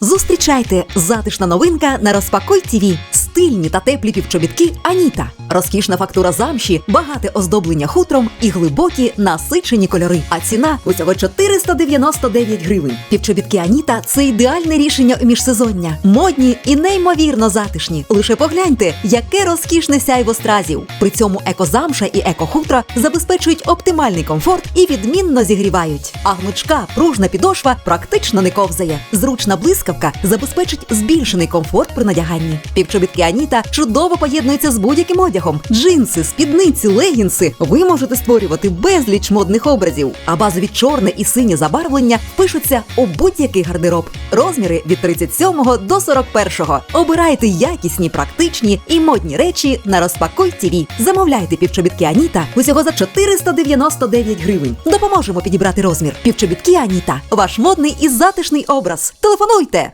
Зустрічайте затишна новинка на розпакуй ТІВІ. Стильні та теплі півчобітки Аніта. Розкішна фактура замші, багате оздоблення хутром і глибокі насичені кольори. А ціна усього 499 гривень. Півчобітки Аніта це ідеальне рішення у міжсезоння. Модні і неймовірно затишні. Лише погляньте, яке розкішне сяйво стразів. При цьому екозамша і екохутра забезпечують оптимальний комфорт і відмінно зігрівають. А гнучка пружна підошва практично не ковзає. Зручна блискавка забезпечить збільшений комфорт при надяганні. Півчобітки Аніта чудово поєднуються з будь-яким одягом. Джинси, спідниці, легінси. Ви можете створювати безліч модних образів. А базові чорне і синє забарвлення пишуться у будь-який гардероб. Розміри від 37 до 41. Обирайте якісні, практичні і модні речі на розпакуй ТІВІ. Замовляйте півчобітки Аніта усього за 499 гривень. Допоможемо підібрати розмір. Півчобітки Аніта. Ваш модний і затишний образ. Телефонуйте!